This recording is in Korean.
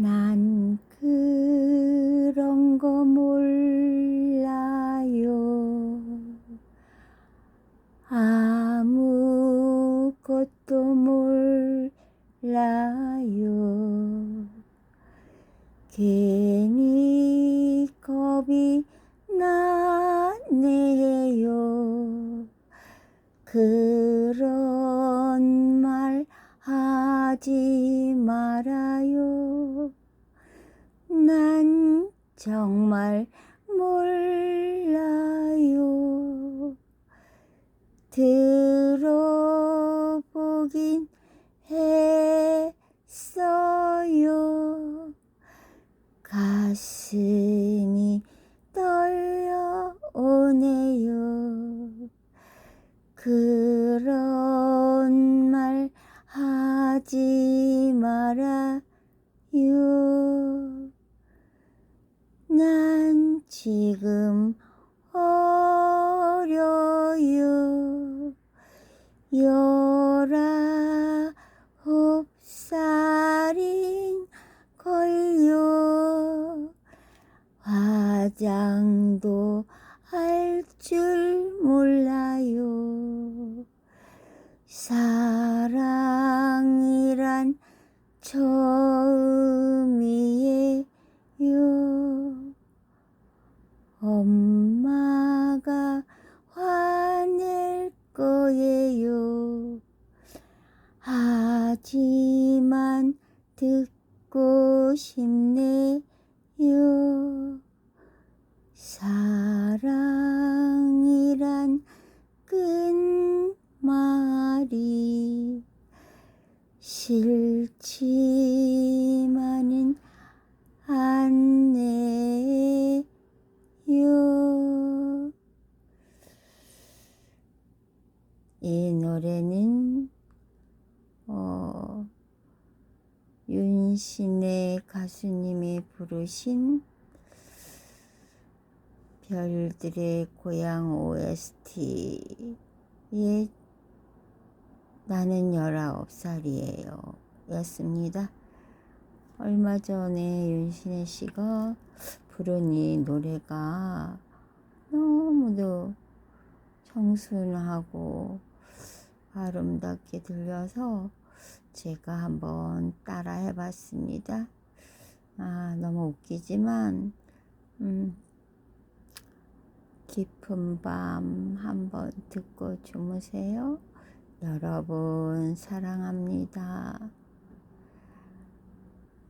난 그런 거 몰라요. 아무것도 몰라요. 괜히 겁이 나네요. 그런 말 하지 정말 몰라요. 들어보긴 했어요. 가슴 지금 어려요. 열아홉 살인 걸요. 화장도 할 줄 몰라요. 사 엄마가 화낼 거예요. 하지만 듣고 싶네요. 사랑이란 끝말이 싫지만은 않네요. 이 노래는 어, 윤신의 가수님이 부르신 별들의 고향 OST의 나는 19살이에요. 였습니다. 얼마 전에 윤신혜 씨가 부른 이 노래가 너무도 청순하고 아름답게 들려서 제가 한번 따라 해봤습니다. 아, 너무 웃기지만, 음, 깊은 밤 한번 듣고 주무세요. 여러분, 사랑합니다.